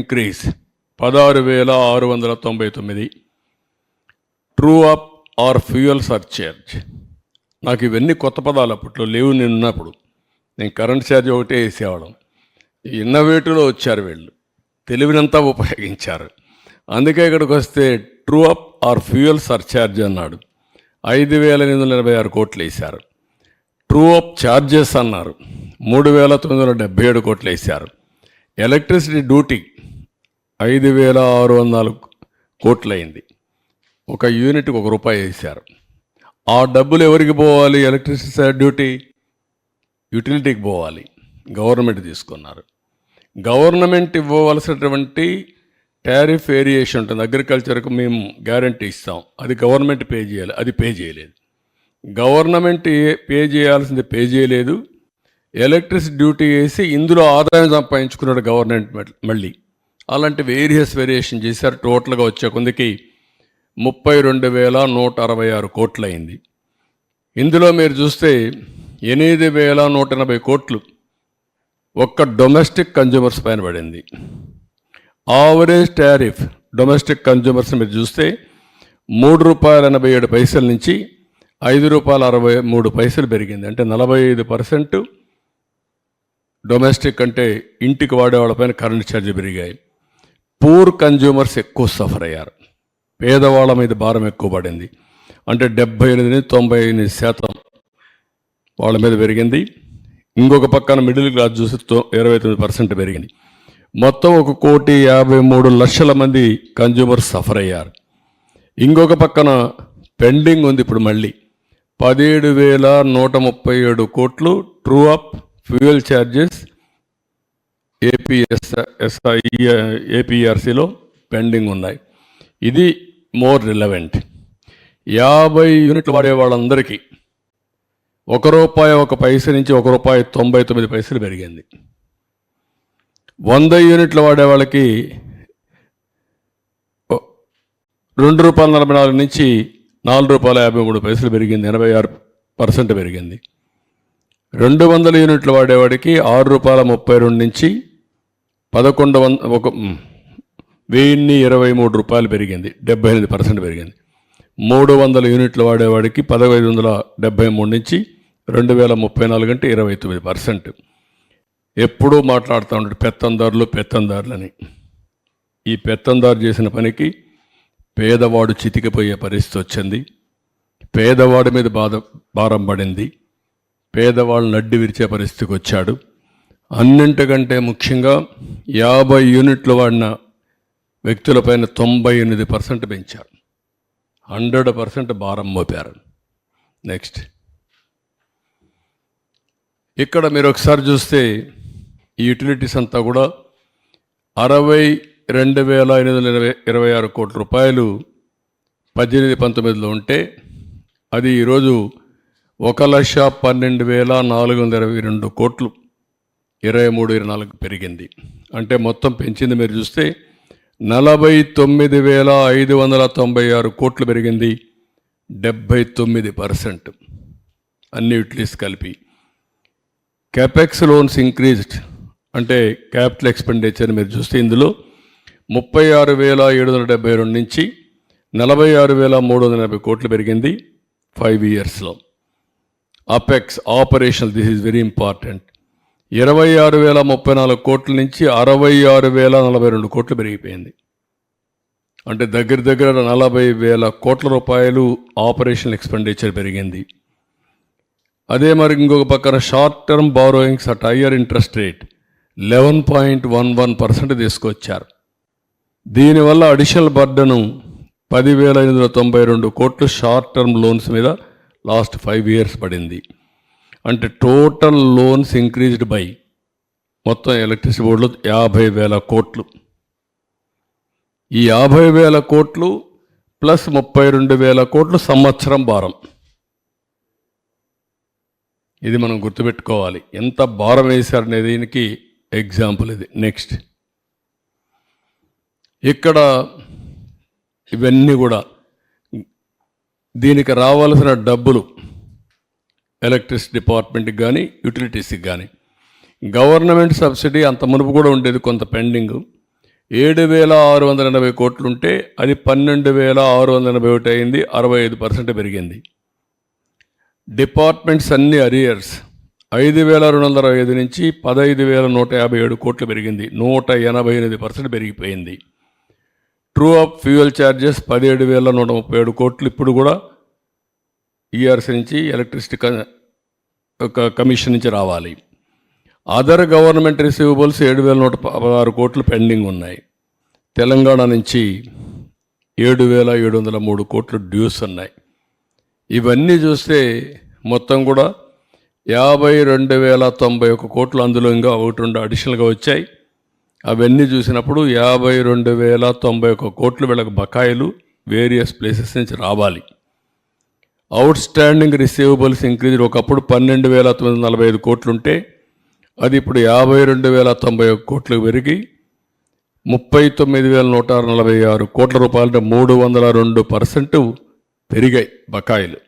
Increase. పదహారు వేల ఆరు వందల తొంభై తొమ్మిది. True up or fuel surcharge నాకు ఇవన్నీ కొత్త పదాలు అప్పట్లో లేవు నేను ఉన్నప్పుడు నేను కరెంట్ ఛార్జ్ ఒకటే వేసేవాళ్ళం. ఇన్నోవేటివ్లో వచ్చారు వీళ్ళు. తెలివినంతా ఉపయోగించారు. అందుకే ఇక్కడికి వస్తే true up or fuel surcharge అన్నాడు. ఐదు వేల ఎనిమిది వందల ఎనభై ఆరు కోట్లు వేశారు. ట్రూ అప్ ఛార్జెస్ అన్నారు. మూడు వేల తొమ్మిది వందల డెబ్బై ఏడు కోట్లు వేశారు. ఎలక్ట్రిసిటీ డ్యూటీ ఐదు వేల ఆరు వందల నాలుగు కోట్లు అయింది ఒక యూనిట్కి ఒక రూపాయి వేశారు. ఆ డబ్బులు ఎవరికి పోవాలి? Electricity duty? యూటిలిటీకి పోవాలి. గవర్నమెంట్ తీసుకున్నారు. గవర్నమెంట్ ఇవ్వవలసినటువంటి టారిఫ్ వేరియేషన్ ఉంటుంది. అగ్రికల్చర్కు మేము గ్యారంటీ ఇస్తాం. అది గవర్నమెంట్ పే చేయాలి. అది పే చేయలేదు. గవర్నమెంట్ పే చేయాల్సింది పే చేయలేదు. ఎలక్ట్రిసిటీ డ్యూటీ వేసి ఇందులో ఆదాయం సంపాదించుకున్నాడు గవర్నమెంట్ మళ్ళీ. అలాంటి వేరియస్ వేరియేషన్ చేశారు. టోటల్గా వచ్చే కొందికి ముప్పై రెండు వేల నూట అరవై ఆరు కోట్లు అయింది ఇందులో మీరు చూస్తే ఎనిమిది వేల నూట ఎనభై కోట్లు ఒక్క డొమెస్టిక్ కన్జ్యూమర్స్ పైన పడింది. ఆవరేజ్ టారిఫ్ డొమెస్టిక్ కన్జ్యూమర్స్ మీరు చూస్తే మూడు రూపాయల ఎనభై ఏడు పైసల నుంచి ఐదు రూపాయల అరవై మూడు పైసలు పెరిగింది. అంటే నలభై ఐదు పర్సెంట్ డొమెస్టిక్ అంటే ఇంటికి వాడేవాళ్ళపైన కరెంట్ ఛార్జ్ పెరిగాయి. పూర్ కన్జ్యూమర్స్ ఎక్కువ సఫర్ అయ్యారు. పేదవాళ్ళ మీద భారం ఎక్కువ పడింది. అంటే డెబ్బై ఎనిమిది తొంభై ఎనిమిది శాతం వాళ్ళ మీద పెరిగింది. ఇంకొక పక్కన మిడిల్ క్లాస్ చూసి తొ- ఇరవై తొమ్మిది పర్సెంట్ పెరిగింది. మొత్తం ఒక కోటి యాభై మూడు లక్షల మంది కన్జ్యూమర్స్ సఫర్ అయ్యారు. ఇంకొక పక్కన పెండింగ్ ఉంది ఇప్పుడు మళ్ళీ. పదిహేడు వేల నూట ముప్పై ఏడు కోట్లు true up fuel charges APS SI ఏపీఆర్సీలో uh, pending ఉన్నాయి ఇది మోర్ రిలవెంట్. యాభై యూనిట్లు వాడే వాళ్ళందరికీ ఒక రూపాయి ఒక పైస నుంచి ఒక రూపాయి తొంభై తొమ్మిది పైసలు పెరిగింది. వంద యూనిట్లు వాడే వాళ్ళకి రెండు రూపాయల నలభై నాలుగు నుంచి నాలుగు రూపాయల యాభై మూడు పైసలు పెరిగింది. ఎనభై ఆరు పర్సెంట్ పెరిగింది. రెండు వందల యూనిట్లు వాడేవాడికి ఆరు రూపాయల ముప్పై రెండు నుంచి పదకొండు వంద ఒక వెయ్యిన్ని ఇరవై మూడు రూపాయలు పెరిగింది. డెబ్బై ఎనిమిది పర్సెంట్ పెరిగింది. మూడు వందల యూనిట్లు వాడేవాడికి పదహైదు వందల డెబ్బై మూడు నుంచి రెండు వేల ముప్పై నాలుగు అంటే ఇరవై తొమ్మిది పర్సెంట్. ఎప్పుడూ మాట్లాడుతూ ఉంటాడు పెత్తందారులు పెత్తందారులని. ఈ పెత్తందారు చేసిన పనికి పేదవాడు చితికిపోయే పరిస్థితి వచ్చింది. పేదవాడి మీద బాధ భారం పడింది. పేదవాళ్ళు నడ్డి విరిచే పరిస్థితికి వచ్చాడు. అన్నింటికంటే ముఖ్యంగా యాభై యూనిట్లు వాడిన వ్యక్తులపైన తొంభై ఎనిమిది పర్సెంట్ పెంచారు. హండ్రెడ్ పర్సెంట్ భారం మోపారు. నెక్స్ట్. ఇక్కడ మీరు ఒకసారి చూస్తే ఈ యూటిలిటీస్ అంతా కూడా అరవై రెండు వేల ఎనిమిది వందల ఇరవై ఇరవై ఆరు కోట్ల రూపాయలు పద్దెనిమిది పంతొమ్మిదిలో ఉంటే అది ఈరోజు ఒక లక్ష పన్నెండు వేల నాలుగు వందల ఇరవై రెండు కోట్లు. ఇరవై మూడు ఇరవై నాలుగు పెరిగింది. అంటే మొత్తం పెంచింది మీరు చూస్తే నలభై తొమ్మిది వేల ఐదు వందల తొంభై ఆరు కోట్లు పెరిగింది. డెబ్భై తొమ్మిది పర్సెంట్ అన్ని యూటిలిటీస్ కలిపి. క్యాపెక్స్ లోన్స్ ఇంక్రీజ్డ్ అంటే క్యాపిటల్ ఎక్స్పెండిచర్ మీరు చూస్తే ఇందులో ముప్పై ఆరు వేల ఏడు వందల డెబ్బై రెండు నుంచి నలభై ఆరు వేల మూడు వందల యాభై కోట్లు పెరిగింది. ఫైవ్ ఇయర్స్లో apex operation this is very important ఇరవై ఆరు వేల ముప్పై నాలుగు కోట్ల నుంచి అరవై ఆరు వేల నలభై రెండు కోట్లు పెరిగిపోయింది. అంటే దగ్గర దగ్గర నలభై వేల కోట్ల రూపాయలు ఆపరేషన్ ఎక్స్పెండిచర్ పెరిగింది. అదే మరి ఇంకొక పక్కన short term borrowings at higher interest rate eleven point one one percent తీసుకొచ్చారు. దీనివల్ల అడిషనల్ బర్డను పదివేల ఎనిమిది వందల తొంభై రెండు కోట్లు షార్ట్ టర్మ్ లోన్స్ మీద లాస్ట్ ఫైవ్ ఇయర్స్ పడింది. అంటే టోటల్ లోన్స్ ఇంక్రీజ్డ్ బై మొత్తం ఎలక్ట్రిసిటీ బోర్డులో యాభై వేల కోట్లు. ఈ యాభై వేల కోట్లు ప్లస్ ముప్పై రెండు వేల కోట్లు సంవత్సరం భారం. ఇది మనం గుర్తుపెట్టుకోవాలి. ఎంత భారం వేశారనే దీనికి ఎగ్జాంపుల్ ఇది. నెక్స్ట్ ఇక్కడ ఇవన్నీ కూడా దీనికి రావాల్సిన డబ్బులు ఎలక్ట్రిసిటీ డిపార్ట్మెంట్కి కానీ యూటిలిటీస్కి కానీ గవర్నమెంట్ సబ్సిడీ అంత మునుపు కూడా ఉండేది కొంత పెండింగ్. ఏడు వేల ఆరు వందల ఎనభై కోట్లుంటే అది పన్నెండు వేల ఆరు వందల ఎనభై ఒకటి అయింది అరవై ఐదు పర్సెంట్ పెరిగింది. డిపార్ట్మెంట్స్ అన్ని అరియర్స్ ఐదు వేల రెండు వందల అరవై ఐదు నుంచి పదహైదు వేల నూట యాభై ఏడు కోట్లు పెరిగింది నూట ఎనభై ఎనిమిది పర్సెంట్ పెరిగిపోయింది. ట్రూ అప్ ఫ్యూయల్ ఛార్జెస్ పదిహేడు వేల నూట ముప్పై ఏడు కోట్లు ఇప్పుడు కూడా ఈఆర్సీ నుంచి ఎలక్ట్రిసిటీ కమిషన్ నుంచి రావాలి. అదర్ గవర్నమెంట్ రిసీవబుల్స్ ఏడు వేల నూట పదహారు కోట్లు పెండింగ్ ఉన్నాయి. తెలంగాణ నుంచి ఏడు వేల ఏడు వందల మూడు కోట్లు డ్యూస్ ఉన్నాయి. ఇవన్నీ చూస్తే మొత్తం కూడా యాభై రెండు వేల తొంభై ఒక కోట్లు అందులో ఇంకా ఒకటి రెండు అడిషనల్గా వచ్చాయి. అవన్నీ చూసినప్పుడు యాభై రెండు వేల తొంభై ఒక కోట్లు వీళ్ళకి బకాయిలు వేరియస్ ప్లేసెస్ నుంచి రావాలి. అవుట్ స్టాండింగ్ రిసీవబుల్స్ ఇంక్రీజ్ ఒకప్పుడు పన్నెండు వేల తొమ్మిది వందల నలభై ఐదు కోట్లుంటే అది ఇప్పుడు యాభై రెండు వేల తొంభై ఒక కోట్లు పెరిగి ముప్పై తొమ్మిది వేల నూట నలభై ఆరు కోట్ల రూపాయలంటే మూడు వందల రెండు పర్సెంట్ పెరిగాయి బకాయిలు.